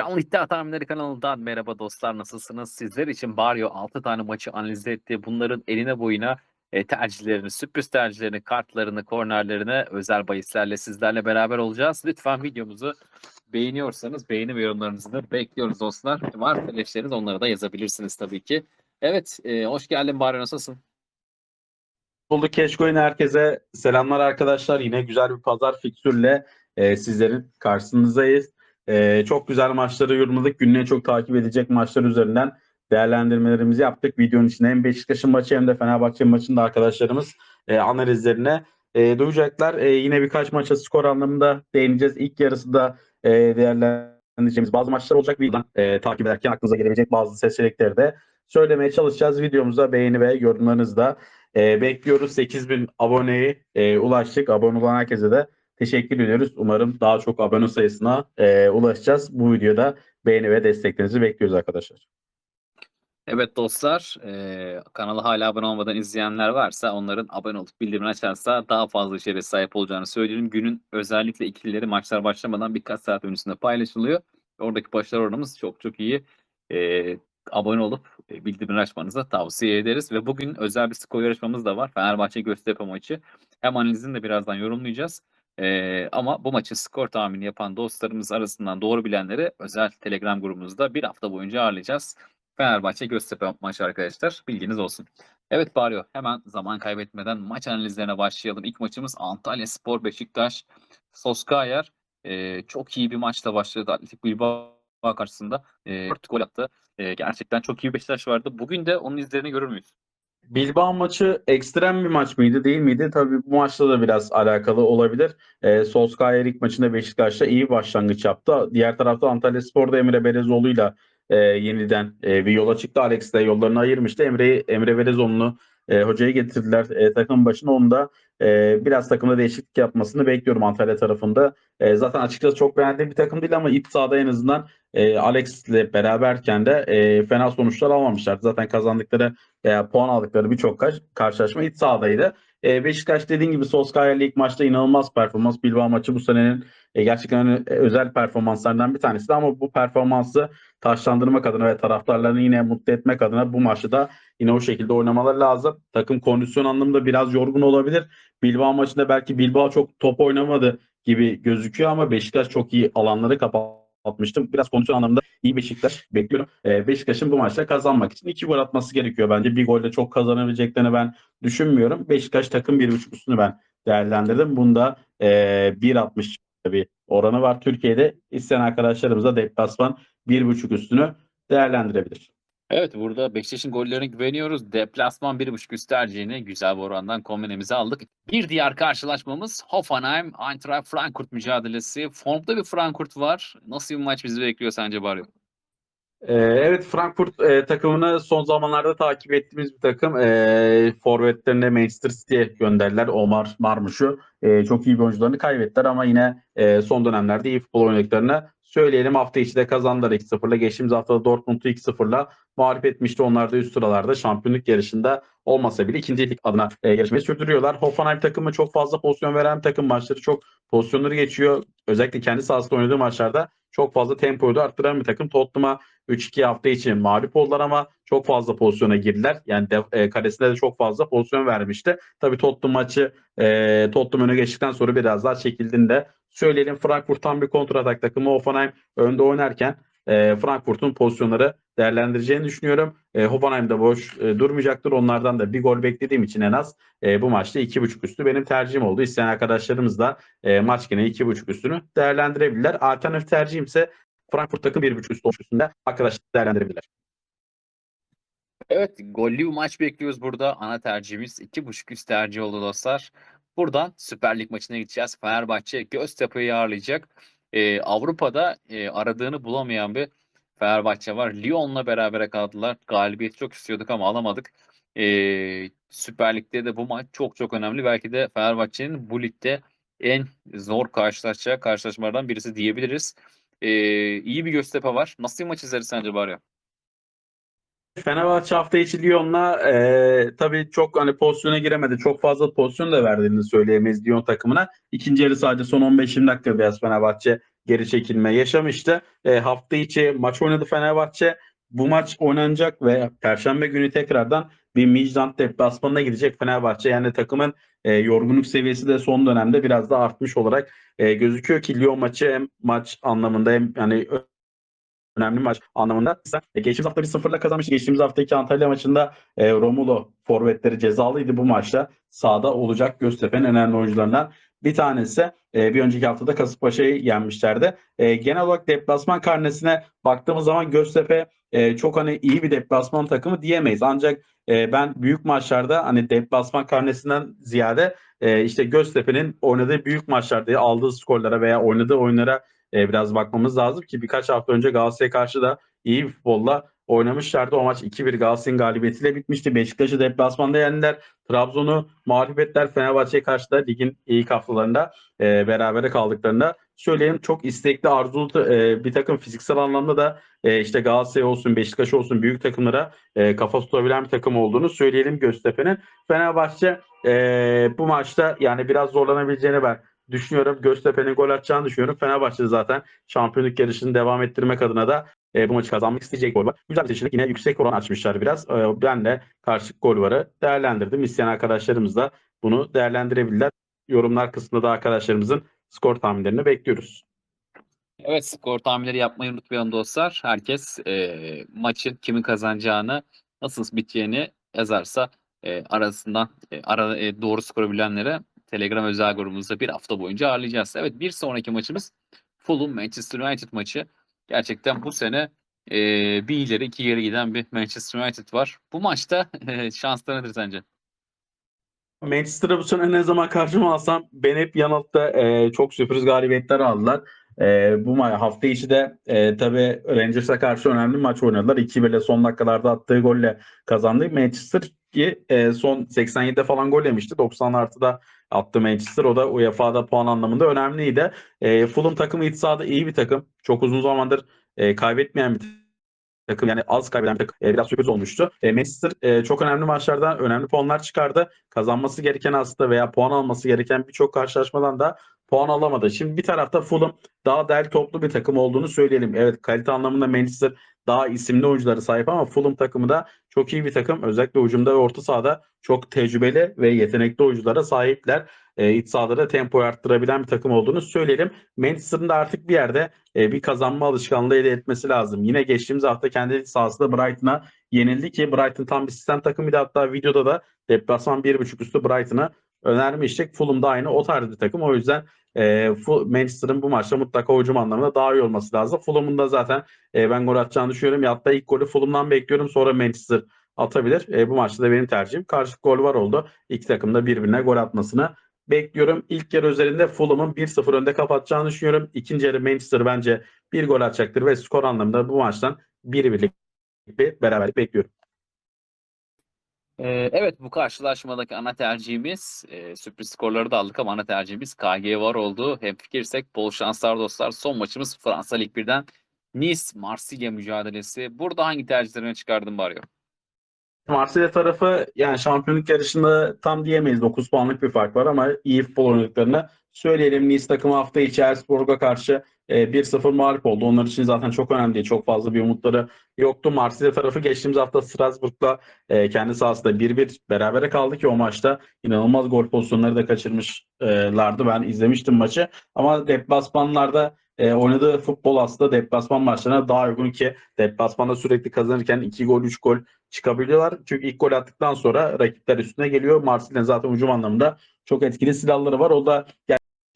Canlı İddia Tahminleri kanalından merhaba dostlar nasılsınız? Sizler için Barrio 6 tane maçı analiz etti. Bunların eline boyuna e, tercihlerini, sürpriz tercihlerini, kartlarını, kornerlerini özel bahislerle sizlerle beraber olacağız. Lütfen videomuzu beğeniyorsanız beğeni ve yorumlarınızı da bekliyoruz dostlar. Var eleştiriniz onları da yazabilirsiniz tabii ki. Evet, e, hoş geldin Barrio nasılsın? Bulduk Keşkoy'un herkese selamlar arkadaşlar. Yine güzel bir pazar fiksürle e, sizlerin karşınızdayız. E, çok güzel maçları yorumladık. Gününe çok takip edecek maçlar üzerinden değerlendirmelerimizi yaptık. Videonun içinde hem Beşiktaş'ın maçı hem de Fenerbahçe maçında arkadaşlarımız e, analizlerine e, duyacaklar. E, yine birkaç maça skor anlamında değineceğiz. İlk yarısı da e, değerlendireceğimiz bazı maçlar olacak. Videodan takip ederken aklınıza gelebilecek bazı seçenekleri de söylemeye çalışacağız. Videomuza beğeni ve yorumlarınızı da bekliyoruz. 8000 aboneye e, ulaştık. Abone olan herkese de teşekkür ediyoruz. Umarım daha çok abone sayısına e, ulaşacağız. Bu videoda beğeni ve desteklerinizi bekliyoruz arkadaşlar. Evet dostlar, eee kanala hala abone olmadan izleyenler varsa onların abone olup bildirimini açarsa daha fazla içeriğe sahip olacağını söylüyorum. Günün özellikle ikilileri maçlar başlamadan birkaç saat öncesinde paylaşılıyor. Oradaki başarı oranımız çok çok iyi. Eee, abone olup e, bildirimini açmanızı tavsiye ederiz. Ve bugün özel bir skor yarışmamız da var. Fenerbahçe Göztepe maçı. Hem analizini de birazdan yorumlayacağız. Eee, ama bu maçın skor tahmini yapan dostlarımız arasından doğru bilenleri özel Telegram grubumuzda bir hafta boyunca ağırlayacağız. Fenerbahçe Göztepe maçı arkadaşlar. Bilginiz olsun. Evet Barrio hemen zaman kaybetmeden maç analizlerine başlayalım. İlk maçımız Antalya Spor Beşiktaş. Soskayer e, çok iyi bir maçla başladı. Atletik Bilbao karşısında e, 4 gol attı. E, gerçekten çok iyi bir Beşiktaş vardı. Bugün de onun izlerini görür müyüz? Bilbao maçı ekstrem bir maç mıydı değil miydi? Tabii bu maçla da biraz alakalı olabilir. E, Solskjaer ilk maçında Beşiktaş'ta iyi başlangıç yaptı. Diğer tarafta Antalya Spor'da Emre Belezoğlu'yla e, yeniden e, bir yola çıktı. Alex de yollarını ayırmıştı. Emre Emre Belezoğlu'nu e, hocaya getirdiler e, takım başına. Onu da e, biraz takımda değişiklik yapmasını bekliyorum Antalya tarafında. E, zaten açıkçası çok beğendiğim bir takım değil ama iç sahada en azından e, Alex ile beraberken de e, fena sonuçlar almamışlar. Zaten kazandıkları e, puan aldıkları birçok karşılaşma iç sahadaydı. E, Beşiktaş dediğin gibi Solskjaer'le ilk maçta inanılmaz performans. Bilbao maçı bu senenin e, gerçekten ö- özel performanslarından bir tanesi ama bu performansı taşlandırmak adına ve taraftarlarını yine mutlu etmek adına bu maçı da yine o şekilde oynamaları lazım. Takım kondisyon anlamında biraz yorgun olabilir. Bilbao maçında belki Bilbao çok top oynamadı gibi gözüküyor ama Beşiktaş çok iyi alanları kapatmıştı. Biraz kondisyon anlamında iyi Beşiktaş bekliyorum. Ee, Beşiktaş'ın bu maçta kazanmak için iki gol atması gerekiyor bence. Bir golle çok kazanabileceklerini ben düşünmüyorum. Beşiktaş takım bir buçuk üstünü ben değerlendirdim. Bunda e, 1.60 bir oranı var. Türkiye'de isteyen arkadaşlarımız da deplasman bir buçuk üstünü değerlendirebilir. Evet burada Beşiktaş'ın gollerine güveniyoruz. Deplasman 1.5 üst tercihini güzel bir orandan kombinemize aldık. Bir diğer karşılaşmamız Hoffenheim Eintracht Frankfurt mücadelesi. Formda bir Frankfurt var. Nasıl bir maç bizi bekliyor sence Barrio? Ee, evet Frankfurt e, takımını son zamanlarda takip ettiğimiz bir takım. E, forvetlerine Manchester City'ye gönderdiler. Omar Marmuş'u. E, çok iyi bir oyuncularını kaybettiler ama yine e, son dönemlerde iyi futbol oynadıklarını söyleyelim. Hafta içi de kazandılar 2-0'la. Geçtiğimiz hafta Dortmund'u 2-0'la mağlup etmişti. Onlar da üst sıralarda şampiyonluk yarışında olmasa bile ikincilik adına e, yarışmayı sürdürüyorlar. Hoffenheim takımı çok fazla pozisyon veren takım. Maçları çok pozisyonları geçiyor. Özellikle kendi sahasında oynadığı maçlarda çok fazla tempoyu da arttıran bir takım. Tottenham'a 3-2 hafta için mağlup oldular ama çok fazla pozisyona girdiler. Yani de, e, kalesinde de çok fazla pozisyon vermişti. Tabii Tottenham maçı e, Tottenham öne geçtikten sonra biraz daha çekildiğinde söyleyelim. Frankfurt tam bir kontratak takımı. Hoffenheim önde oynarken e, Frankfurt'un pozisyonları değerlendireceğini düşünüyorum. E, Hoffenheim boş e, durmayacaktır. Onlardan da bir gol beklediğim için en az e, bu maçta 2.5 üstü benim tercihim oldu. İsteyen arkadaşlarımız da e, maç gene 2.5 üstünü değerlendirebilirler. Alternatif tercihim ise Frankfurt takım 1.5 üstü üstünde arkadaşlar değerlendirebilirler. Evet, gollü bir maç bekliyoruz burada. Ana tercihimiz 2.5 üst tercih oldu dostlar. Buradan Süper Lig maçına gideceğiz. Fenerbahçe Göztepe'yi ağırlayacak. Ee, Avrupa'da e, aradığını bulamayan bir Fenerbahçe var. Lyon'la berabere kaldılar. Galibiyeti çok istiyorduk ama alamadık. Ee, Süper Lig'de de bu maç çok çok önemli. Belki de Fenerbahçe'nin bu ligde en zor karşılaşacağı karşılaşmalardan birisi diyebiliriz. Ee, iyi bir Göztepe var. Nasıl bir maç izleriz sence bari? Fenerbahçe hafta içi Lyon'la e, tabii çok hani pozisyona giremedi. Çok fazla pozisyon da verdiğini söyleyemeyiz Lyon takımına. İkinci yarı sadece son 15-20 dakika biraz Fenerbahçe geri çekilme yaşamıştı. E, hafta içi maç oynadı Fenerbahçe. Bu maç oynanacak ve Perşembe günü tekrardan bir Midland deplasmanına gidecek Fenerbahçe. Yani takımın e, yorgunluk seviyesi de son dönemde biraz da artmış olarak e, gözüküyor ki Lyon maçı hem maç anlamında hem yani önemli maç anlamında. E, geçtiğimiz hafta bir sıfırla kazanmıştı. Geçtiğimiz haftaki Antalya maçında e, Romulo forvetleri cezalıydı bu maçta. Sahada olacak Göztepe'nin önemli oyuncularından bir tanesi. E, bir önceki haftada Kasımpaşa'yı yenmişlerdi. E, genel olarak deplasman karnesine baktığımız zaman Göztepe e, çok hani iyi bir deplasman takımı diyemeyiz. Ancak e, ben büyük maçlarda hani deplasman karnesinden ziyade e, işte Göztepe'nin oynadığı büyük maçlarda aldığı skorlara veya oynadığı oyunlara e, biraz bakmamız lazım ki birkaç hafta önce Galatasaray'a karşı da iyi bir futbolla oynamışlardı. O maç 2-1 Galatasaray'ın galibiyetiyle bitmişti. Beşiktaş'ı deplasmanda yendiler. Trabzon'u mağlup ettiler. Fenerbahçe'ye karşı da ligin ilk haftalarında e, berabere kaldıklarında söyleyeyim çok istekli arzulu e, bir takım fiziksel anlamda da e, işte Galatasaray olsun Beşiktaş olsun büyük takımlara e, kafa tutabilen bir takım olduğunu söyleyelim Göztepe'nin. Fenerbahçe e, bu maçta yani biraz zorlanabileceğini ben düşünüyorum. Göztepe'nin gol atacağını düşünüyorum. Fenerbahçe zaten şampiyonluk yarışını devam ettirmek adına da e, bu maçı kazanmak isteyecek gol var. Güzel bir seçenek. Yine yüksek oran açmışlar biraz. E, ben de karşılık gol varı değerlendirdim. İsteyen arkadaşlarımız da bunu değerlendirebilirler. Yorumlar kısmında da arkadaşlarımızın skor tahminlerini bekliyoruz. Evet skor tahminleri yapmayı unutmayalım dostlar. Herkes e, maçın kimin kazanacağını, nasıl biteceğini yazarsa e, arasından e, ara, e, doğru skoru bilenlere Telegram özel grubumuzda bir hafta boyunca ağırlayacağız. Evet bir sonraki maçımız Fulham Manchester United maçı. Gerçekten bu sene e, bir ileri iki geri giden bir Manchester United var. Bu maçta e, şansları nedir sence? Manchester'a bu sene ne zaman karşıma alsam ben hep yanıltta e, çok sürpriz galibiyetler aldılar. E, bu ma- hafta içi de e, tabii Rangers'a karşı önemli maç oynadılar. 2-1'le son dakikalarda attığı golle kazandı. Manchester ki e, son 87'de falan gol yemişti. 90 artıda attı Manchester. O da UEFA'da puan anlamında önemliydi. E, Fulham takımı iç sahada iyi bir takım. Çok uzun zamandır e, kaybetmeyen bir takım yani az kaybeden bir takım e, biraz sürpriz olmuştu. E, Manchester e, çok önemli maçlardan önemli puanlar çıkardı. Kazanması gereken aslında veya puan alması gereken birçok karşılaşmadan da puan alamadı. Şimdi bir tarafta Fulham daha derli toplu bir takım olduğunu söyleyelim. Evet kalite anlamında Manchester daha isimli oyuncuları sahip ama Fulham takımı da çok iyi bir takım. Özellikle hücumda ve orta sahada çok tecrübeli ve yetenekli oyunculara sahipler. E, iç sahada da tempoyu arttırabilen bir takım olduğunu söyleyelim. Manchester'ın da artık bir yerde e, bir kazanma alışkanlığı elde etmesi lazım. Yine geçtiğimiz hafta kendi sahasında Brighton'a yenildi ki Brighton tam bir sistem takımıydı. Hatta videoda da deplasman 1.5 üstü Brighton'a önermiştik. Fulham da aynı o tarz bir takım. O yüzden e, Manchester'ın bu maçta mutlaka hücum anlamında daha iyi olması lazım. Fulham'ın da zaten e, ben gol atacağını düşünüyorum. Ya hatta ilk golü Fulham'dan bekliyorum. Sonra Manchester atabilir. E, bu maçta da benim tercihim. Karşılık gol var oldu. İki takım da birbirine gol atmasını bekliyorum. İlk yarı üzerinde Fulham'ın 1-0 önde kapatacağını düşünüyorum. İkinci yarı Manchester bence bir gol atacaktır ve skor anlamında bu maçtan 1-1'lik bir beraberlik bekliyorum. Ee, evet bu karşılaşmadaki ana tercihimiz e, sürpriz skorları da aldık ama ana tercihimiz KG var oldu. Hem fikirsek bol şanslar dostlar. Son maçımız Fransa Lig 1'den Nice Marsilya mücadelesi. Burada hangi tercihlerini çıkardın Barrio? Marsilya tarafı yani şampiyonluk yarışında tam diyemeyiz 9 puanlık bir fark var ama iyi futbol oynadıklarını söyleyelim. Nice takımı hafta içi Elfsborg'a karşı e, 1-0 mağlup oldu. Onlar için zaten çok önemli değil. Çok fazla bir umutları yoktu. Marsilya tarafı geçtiğimiz hafta Strasbourg'la e, kendi sahasında 1-1 berabere kaldı ki o maçta inanılmaz gol pozisyonları da kaçırmışlardı. Ben izlemiştim maçı. Ama deplasmanlarda e, oynadığı futbol aslında deplasman maçlarına daha uygun ki deplasmanda sürekli kazanırken 2 gol 3 gol çıkabiliyorlar. Çünkü ilk gol attıktan sonra rakipler üstüne geliyor. Marsilya'nın zaten hücum anlamında çok etkili silahları var. O da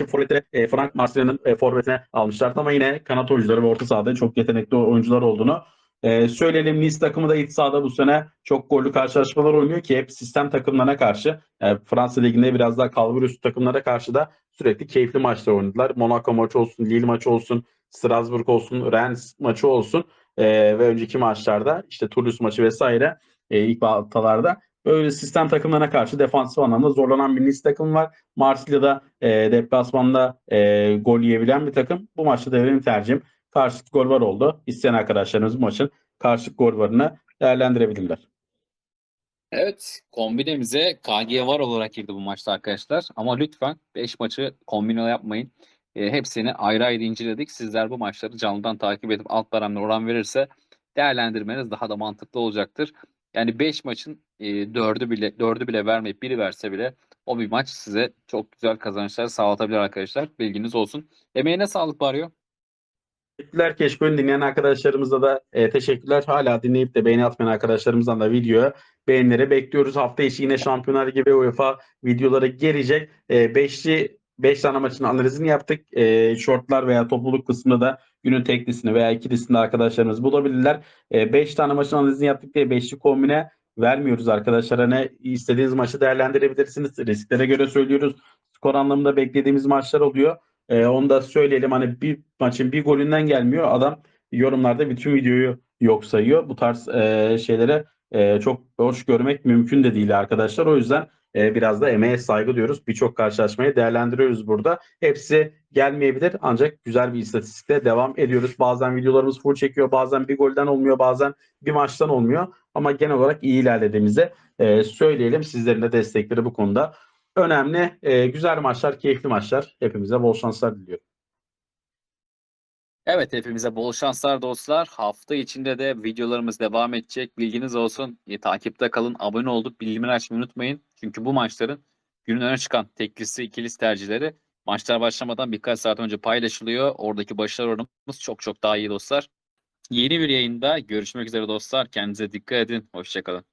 gerçi forvete e, Frank Marsilya'nın e, forvetine almışlardı ama yine kanat oyuncuları ve orta sahada çok yetenekli oyuncular olduğunu e, söyleyelim. Nice takımı da iç sahada bu sene çok gollü karşılaşmalar oynuyor ki hep sistem takımlarına karşı e, Fransa Ligi'nde biraz daha kalbur üstü takımlara karşı da sürekli keyifli maçlar oynadılar. Monaco maçı olsun, Lille maçı olsun, Strasbourg olsun, Rennes maçı olsun e, ve önceki maçlarda işte Toulouse maçı vesaire e, ilk haftalarda böyle sistem takımlarına karşı defansif anlamda zorlanan bir Nice takım var. Marsilya'da e, deplasmanda e, gol yiyebilen bir takım. Bu maçta da tercihim karşılık gol var oldu. İsteyen arkadaşlarımız bu maçın karşılık gol varını değerlendirebilirler. Evet kombinemize KG var olarak girdi bu maçta arkadaşlar. Ama lütfen 5 maçı kombine yapmayın. E, hepsini ayrı ayrı inceledik. Sizler bu maçları canlıdan takip edip alt paramla oran verirse değerlendirmeniz daha da mantıklı olacaktır. Yani 5 maçın e, 4'ü bile 4'ü bile vermeyip biri verse bile o bir maç size çok güzel kazançlar sağlatabilir arkadaşlar. Bilginiz olsun. Emeğine sağlık Baryo. Teşekkürler Keşköy'ün dinleyen arkadaşlarımıza da e, teşekkürler. Hala dinleyip de beğeni atmayan arkadaşlarımızdan da videoya beğenileri bekliyoruz. Hafta içi yine Şampiyonlar gibi UEFA videoları gelecek. E, beşli 5 tane maçın analizini yaptık. E, shortlar veya topluluk kısmında da günün teklisini veya ikilisini de arkadaşlarımız bulabilirler. 5 tane maçın analizini yaptık diye beşli kombine vermiyoruz arkadaşlar. Hani istediğiniz maçı değerlendirebilirsiniz. Risklere göre söylüyoruz. Skor anlamında beklediğimiz maçlar oluyor. Ee, onu da söyleyelim hani bir maçın bir golünden gelmiyor. Adam yorumlarda bütün videoyu yok sayıyor. Bu tarz e, şeylere e, çok hoş görmek mümkün de değil arkadaşlar. O yüzden e, biraz da emeğe saygı diyoruz. Birçok karşılaşmayı değerlendiriyoruz burada. Hepsi gelmeyebilir ancak güzel bir istatistikle devam ediyoruz. Bazen videolarımız full çekiyor, bazen bir golden olmuyor, bazen bir maçtan olmuyor. Ama genel olarak iyi ilerlediğimizi e, söyleyelim. Sizlerin de destekleri bu konuda önemli. E, güzel maçlar, keyifli maçlar. Hepimize bol şanslar diliyorum. Evet hepimize bol şanslar dostlar. Hafta içinde de videolarımız devam edecek. Bilginiz olsun. E, takipte kalın. Abone olduk. Bildirimleri açmayı unutmayın. Çünkü bu maçların günün öne çıkan teklisi, ikilisi tercihleri maçlar başlamadan birkaç saat önce paylaşılıyor. Oradaki başarı oranımız çok çok daha iyi dostlar. Yeni bir yayında görüşmek üzere dostlar. Kendinize dikkat edin. Hoşçakalın.